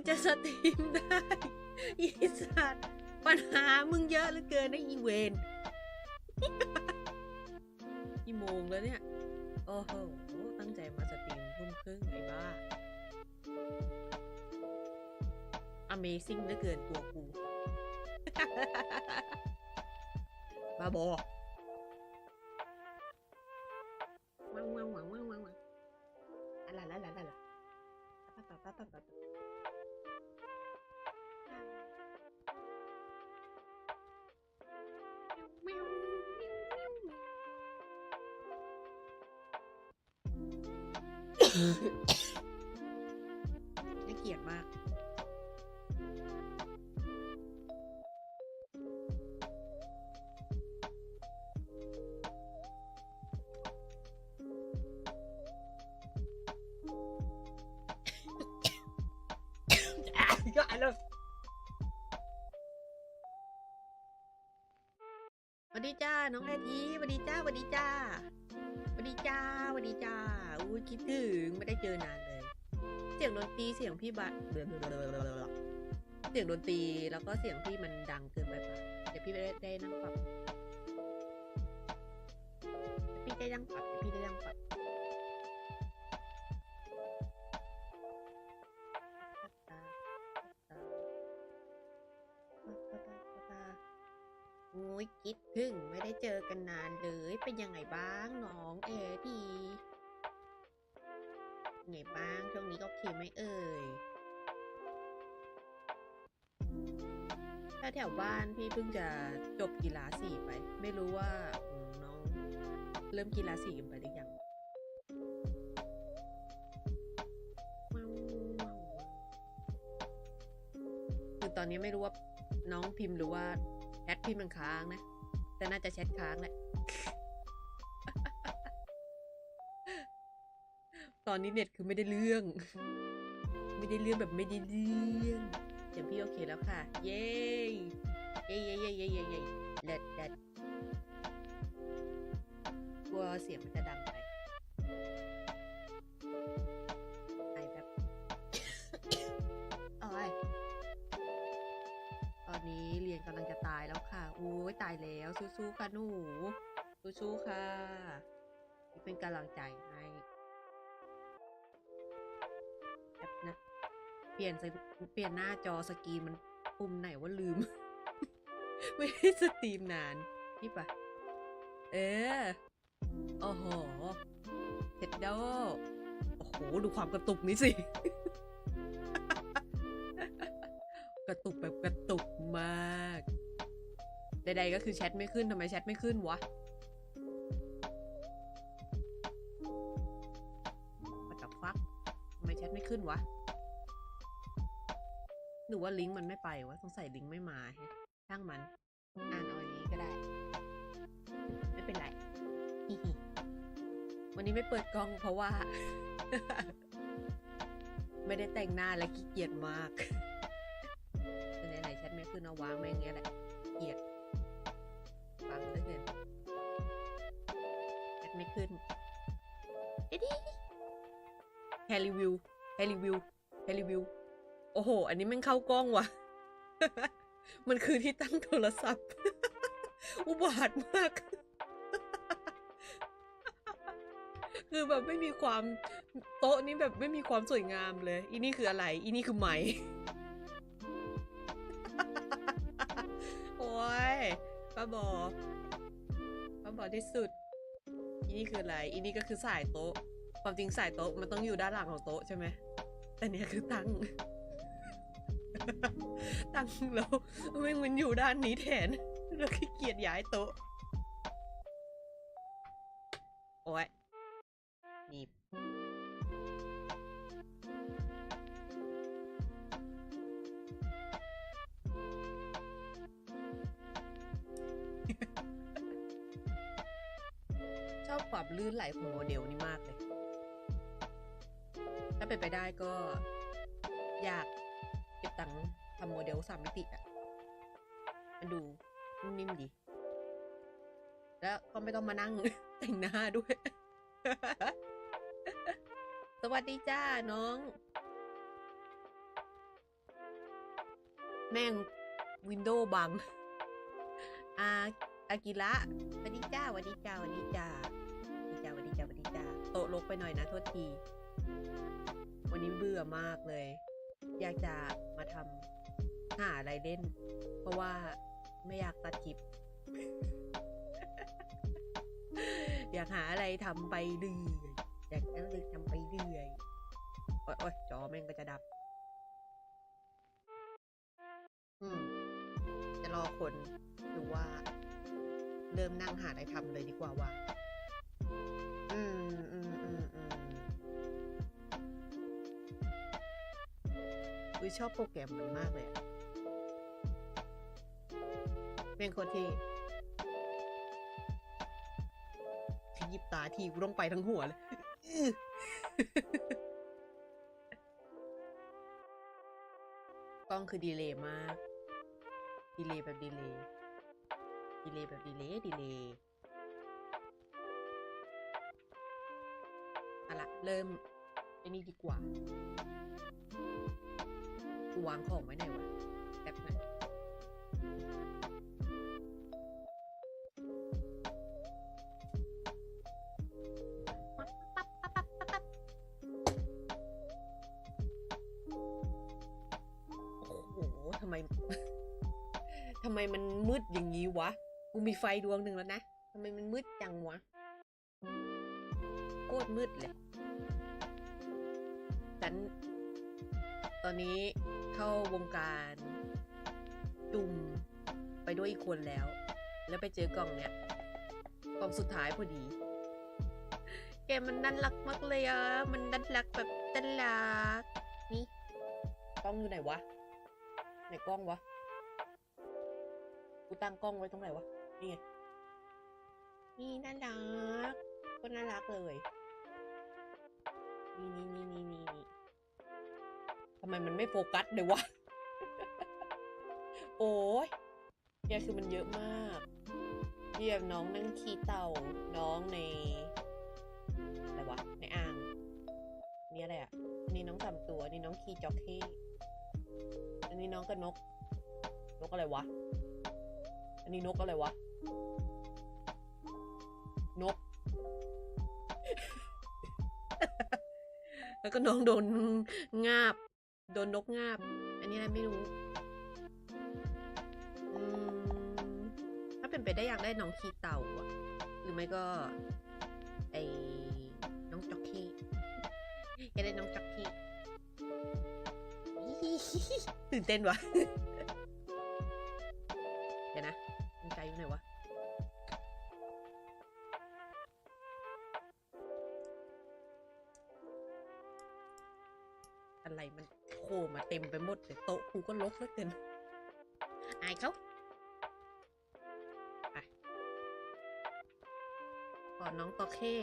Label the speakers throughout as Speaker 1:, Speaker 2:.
Speaker 1: ูจะสตรีมได้อีสัตว์ปัญหามึงเยอะเหลือเกินนะอีเวนกี่โมงแล้วเนี่ย โอ้โห ตั้งใจมาสตรีมทุ่มครึ่งไอ้บ้า Amazing เหลือเกินตัวกู บ้าบอ วัสดีจ้าสวัสดีจ้าสวัสดีจ้าสวัสดีจ้าอุ้ยคิดถึงไม่ได้เจอนานเลย เสียงดนตรีเสียงพี่บัตเสียงดนตรีแล้วก็เสียงพี่มันดังเกินไปปะเดี๋ยวพี่ไม่ได้ได้นั่งปรับพี่ได้นั่งปรับพี่ได้นั่งปรับ เป็นยังไงบ้างน้องเอดีไงบ้างช่วงนี้ก็โอเคไหมเอ่ยถ้าแถวบ้านพี่เพิ่งจะจบกีฬาสีไป ไม่รู้ว่าน้องเริ่มกีฬาสีกันไปหรือยังคือตอนนี้ไม่รู้ว่าน้องพิมพ์หรือว่าแชทพี่มันค้างนะ แต่น่าจะแชทค้างแหละ ตอนนี้เน็ตคือไม่ได้เรื่อง ไม่ได้เรื่องแบบไม่ได้เรื่องเดี๋ยวพี่โอเคแล้วค่ะ เย้เย้เย้เย้เย้เย้เย้เล็ดเล็ดกลัวเสียงมันจะดังไปไอแบบโอ้ยตอนนี้เรียนกำลังจะตายแล้วค่ะโอ้ยตายแล้วสู้ๆค่ะหนูสู้ๆค่ะ เป็นกำลังใจ ลี่ยนเปลี่ยนหน้าจอสกรีนมันปุ่มไหนว่าลืม ไม่ได้สตรีมนานนี่ปะเออ โอ้โหเท็ดโดโอ้โห ดูความกระตุกนี้สิ กระตุกแบบกระตุกมาก ใดๆก็คือแชทไม่ขึ้นทำไมแชทไม่ขึ้นวะมาจับฟักทำไมแชทไม่ขึ้นวะ หรือว่าลิงก์มันไม่ไปวะสงสัยลิงก์ไม่มาแฮะช่างมันอ่านเอาอย่างนี้ก็ได้ ไม่เป็นไรวันนี้ไม่เปิดกล้องเพราะว่า ไม่ได้แต่งหน้าและขี้เกียจมากคือไหนแชทไม่ขึ้นเอาวางไว้อย่างเงี้ยแหละเกลียดฟังเหลยเกินแชทไม่ขึ้นเอ็ดดี้แฮร์รีวิวแฮร์รีวิวแฮร์รีวิว โอ้โห อันนี้มันเข้ากล้องว่ะ มันคือที่ตั้งโทรศัพท์ อุบาทมาก คือแบบไม่มีความโต๊ะนี้แบบไม่มีความสวยงามเลย อีนี่คืออะไร อีนี่คือไหม โอ้ยป้าบอป้าบอที่สุด อีนี่คืออะไร อีนี่ก็คือสายโต๊ะ ความจริงสายโต๊ะมันต้องอยู่ด้านหลังของโต๊ะใช่ไหมแต่เนี้ยคือตั้ง ตั้งแล้วไม่งมันอยู่ด้านนี้แทนแล้วขี้เกียจย้ายโต๊ะ โอ้ยนี่ชอบความลื่นไหลของโมเดลนี้มากเลย ถ้าเป็นไปได้ก็อยาก ทำโมเดลสามมิติอะมันดูนิ่มดี แล้วก็ไม่ต้องมานั่งแต่งหน้าด้วย สวัสดีจ้าน้อง แม่งวินโดว์บัง อาอากิระสวัสดีจ้าสวัสดีจ้าสวัสดีจ้าสวัสดีจ้าสวัสดีจ้าสวัสดีจ้าโตลกไปหน่อยนะโทษที วันนี้เบื่อมากเลย อยากจะมาทำ หาอะไรเล่น เพราะว่าไม่อยากตัดคลิป อยากหาอะไรทำไปเรื่อยอยากอะไรทำไปเรื่อยโอ๊ยโอ๊ยจอแม่งก็จะดับ อืม จะรอคนหรือว่า เริ่มนั่งหาอะไรทำเลยดีกว่าว่าอืมอืมอืมอืมอุ้ยชอบโปรแกรมมันมากเลยอะ เป็นคนที่ขยิบตาทีกูต้องไปทั้งหัวเลยกล้องคือดีเลย์มาก ดีเลย์แบบดีเลย์ ดีเลย์แบบดีเลย์ ดีเลย์อาละ เริ่มไอ้นี่ดีกว่า วางของไว้ไหนวะ ทำไมทำไมมันมืดอย่างนี้วะ กูมีไฟดวงหนึ่งแล้วนะทำไมมันมืดจังวะ โคตรมืดเลยฉันตอนนี้เข้าวงการจุ่มไปด้วยอีกคนแล้ว แล้วไปเจอกล่องเนี้ยกล่องสุดท้ายพอดี แกมันน่ารักมากเลยอะมันน่ารักแบบน่ารักนี่กล้องอยู่ไหนวะ ไหนกล้องวะ กูตั้งกล้องไว้ตรงไหนวะ นี่ไง นี่น่ารักก็น่ารักเลย นี่นี่นี่นี่นี่นี่ทำไมมันไม่โฟกัสเลยวะ โอ้ยเนี่ยคือมันเยอะมากนี่แบบน้องนั่งขี่เต่า น้องในอะไรวะ ในอ่างนี่อะไรอะ นี่น้องสามตัว นี่น้องขี่จ็อกเก้อั นี้น้องกับนก นกอะไรวะ อันนี้นกอะไรวะ นก แล้วก็น้องโดนงาบ โดนนกงาบ อันนี้อะไรไม่รู้ถ้าเป็นไปได้อยากได้น้องขี้เต่าอะหรือไม่ก็ ไอ้น้องจ็อกกี้อยากได้น้องจ็อกกี้ ตื่นเต้นวะเดี๋ยวนะมันใจอยู่ไหนวะ อะไรมันโคมาเต็มไปหมดเลยโต๊ะกูก็ลกแล้วเกินอายเขาไปขอน้องตอเข้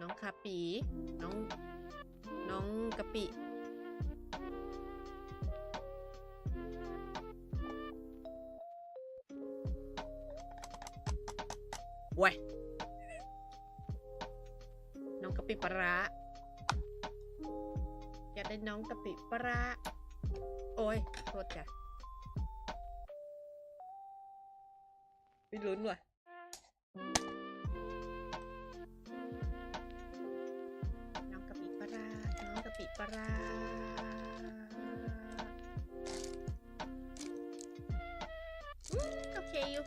Speaker 1: น้องคาปี น้อง น้องกะปิ เว้ยน้องกะปิปลาอยากได้น้องกะปิปลาโอ้ยโทษจ้ะไม่ลุ้นว่ะน้องกะปิปลาน้องกะปิปลาโอเคอยู่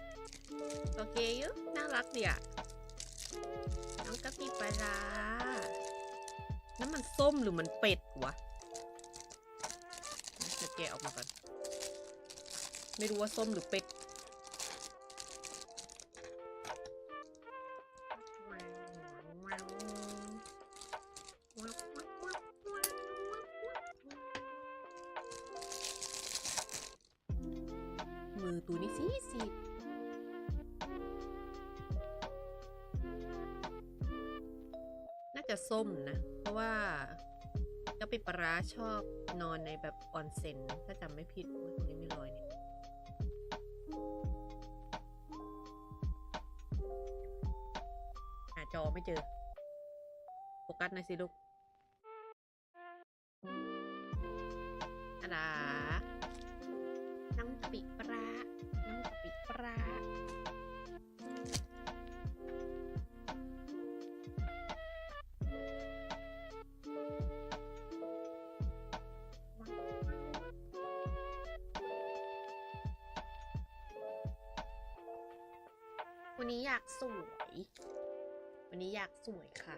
Speaker 1: โอเคอยู่ รักเนี่ยน้องกะปิปลาร้านั่นมันส้มหรือมันเป็ดวะจะแกะออกมาก่อน ไม่รู้ว่าส้มหรือเป็ด ปิปลาร้าชอบนอนในแบบออนเซ็นถ้าจำไม่ผิดอุ๊ยตรงนี้มีรอยนี่หาจอไม่เจอ โฟกัสหน่อยสิลูกันนี้อยากสวย วันนี้อยากสวยค่ะ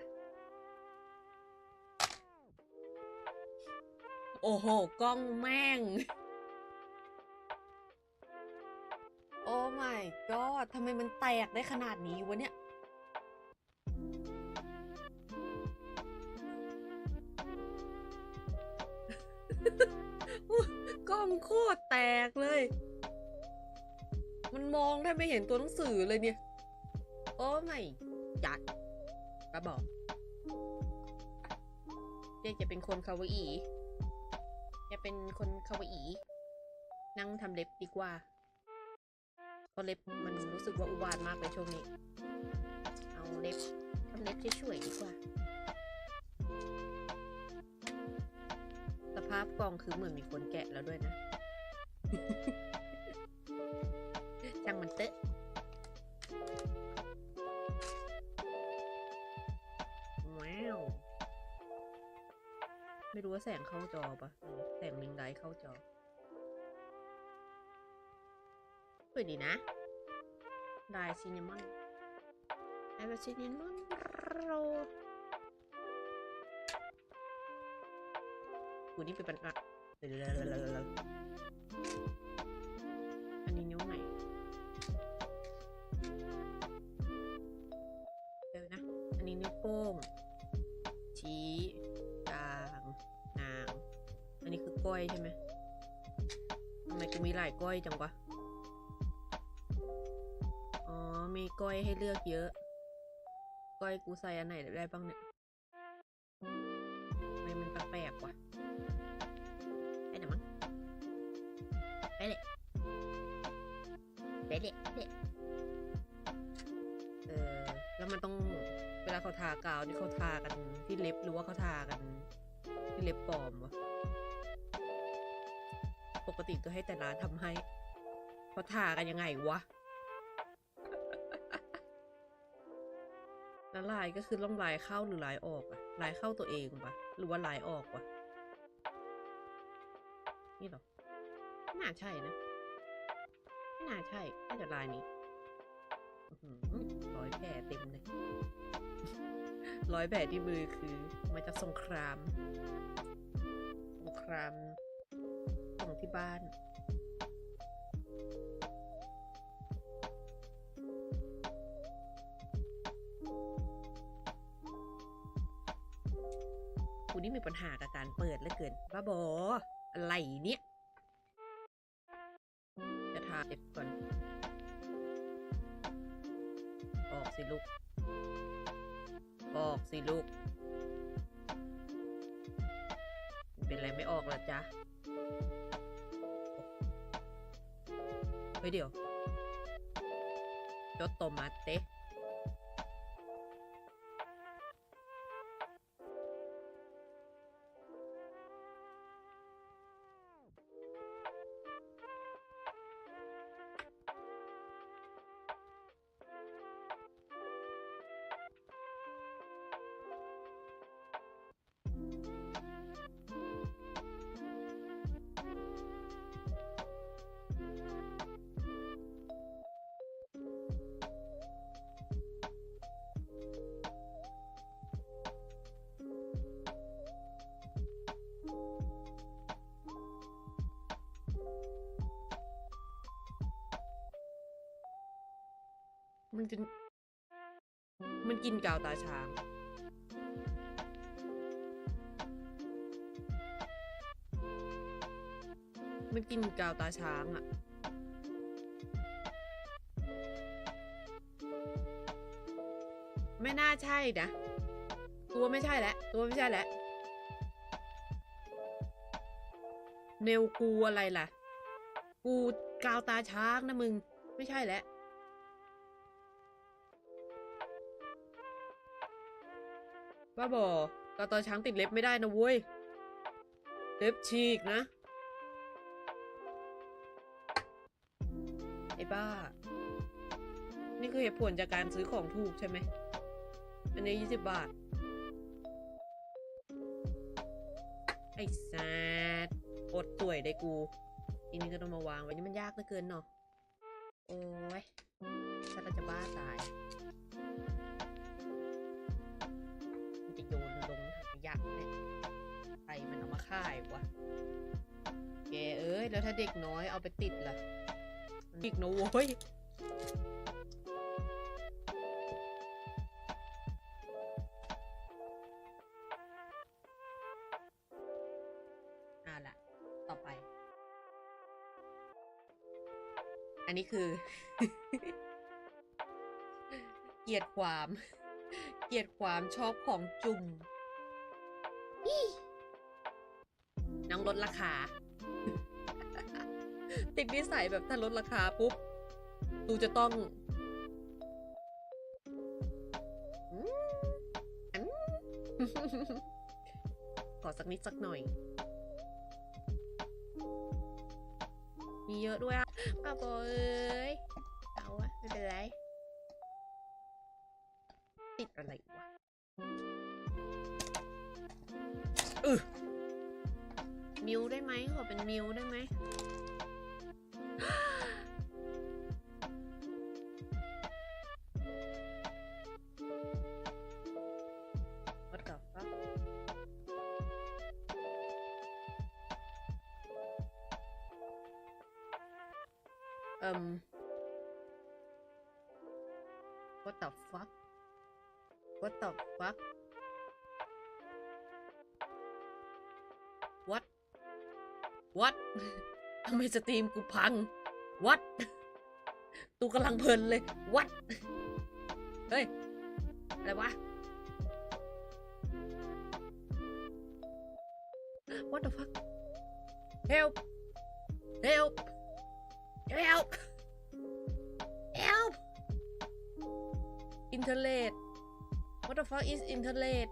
Speaker 1: โอ้โห กล้องแม่ง โอ้ my god ทำไมมันแตกได้ขนาดนี้วะเนี่ยอุ๊ยกล้องโคตรแตกเลย มันมองได้ไม่เห็นตัวหนังสือเลยเนี่ย โอ้ไม่จัดกระบอกเจ๊จะเป็นคนคาวาอีจะเป็นคนคาวาอีนั่งทำเล็บดีกว่าเพราะเล็บมันรู้สึกว่าอุบาทมากเลยช่วงนี้ เอาเล็บทำเล็บช่วยดีกว่า สภาพกล่องคือเหมือนมีคนแกะแล้วด้วยนะ ช่างมันเตอะ ไม่รู้ว่าแสงเข้าจอปะแสงลิงไลท์เข้าจอสวยดีนะลายซินนามอนลายแบบซินนามอนโรกูนี่เป็นปัญหา ก้อยใช่ไหมทำไมกูมีหลายก้อยจังวะ อ๋อ มีก้อยให้เลือกเยอะ ก้อยกูใส่อันไหนได้บ้างเนี่ยทำไมมันแปลกๆวะไปเดี๋ยมั้งไปเลยไปเลยไปเลยเออ แล้วมันต้องเวลาเขาทากาวนี่เขาทากันที่เล็บหรือว่าเขาทากันที่เล็บปลอมวะ ปกติก็ให้แต่ร้านทำให้เขาทากันยังไงวะแล้วลายก็คือต้องลายเข้าหรือลายออกอะลายเข้าตัวเองปะหรือว่าลายออกวะนี่หรอน่าใช่นะน่าใช่น่าจะลายนี้ร้อยแผลเต็มเลยร้อยแผลที่มือคือมาจากสงคราม สงคราม ที่บ้านกูนี่มีปัญหากับการเปิดเลยเกินบ้าบออะไรเนี่ย ด มันมันกินกาวตาช้าง มันกินกาวตาช้างอะไม่น่าใช่นะ ตัวไม่ใช่แล้วตัวไม่ใช่แล้วเนวกูอะไรล่ะ กูกาวตาช้างนะมึง ไม่ใช่แล้ว บ้าบอกาตาช้างติดเล็บไม่ได้นะเว้ย เล็บฉีกนะ ไอ้บ้า นี่คือเหตุผลจากการซื้อของถูกใช่ไหม อันนี้ยี่สิบบาท ไอ้สัตว์อดสวยได้กูทีนี้ก็ต้องมาวางไว้นี่มันยากเหลือเกินเนาะ โอ้ยฉันเราจะบ้าตาย โยนลงถังขยะเนี่ยใครมันเอามาฆ่ายวะแกเอ้ย แล้วถ้าเด็กน้อยเอาไปติดล่ะมันอีกนะโว้ยอ่าละต่อไปอันนี้คือ เกลียดความ เกลียดความชอบของจุ่มอี้น้องลดราคา ติดนิสัยแบบถ้าลดราคาปุ๊บตูจะต้องอืมอืมขอสักนิดสักหน่อย มีเยอะด้วยอะป้าบอยเอ้ยเอาวะไม่เป็นไรติด อะไรวะเออมิวได้ไหมขอเป็นมิวได้ไหม What What ทำไมสตรีมกูพัง What ตูกำลังเพลินเลย What เฮ้ย อะไรวะ What the fuck Help Help Help Help Internet What the fuck is internet